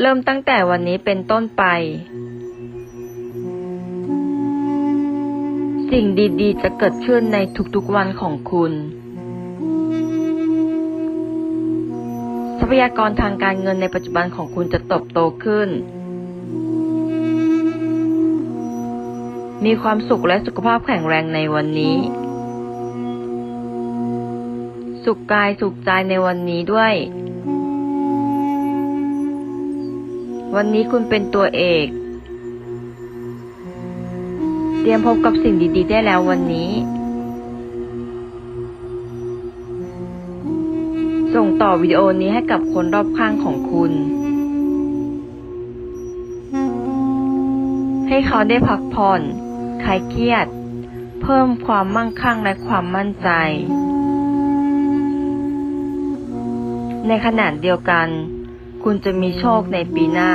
เริ่มตั้งแต่วันนี้เป็นต้นไป สิ่งดีๆ จะเกิดขึ้นในทุกๆวันของคุณ ทรัพยากรทางการเงินในปัจจุบันของคุณจะเติบโตขึ้น มีความสุขและสุขภาพแข็งแรงในวันนี้ สุขกายสุขใจในวันนี้ด้วย วันนี้คุณเป็นตัวเอก เตรียมพบกับสิ่งดีๆ ได้แล้ววันนี้ ส่งต่อวิดีโอนี้ให้กับคนรอบข้างของคุณ ให้เขาได้พักผ่อนคลายเครียด เพิ่มความมั่งคั่งและความมั่นใจ ในขณะเดียวกัน คุณจะมีโชคในปีหน้า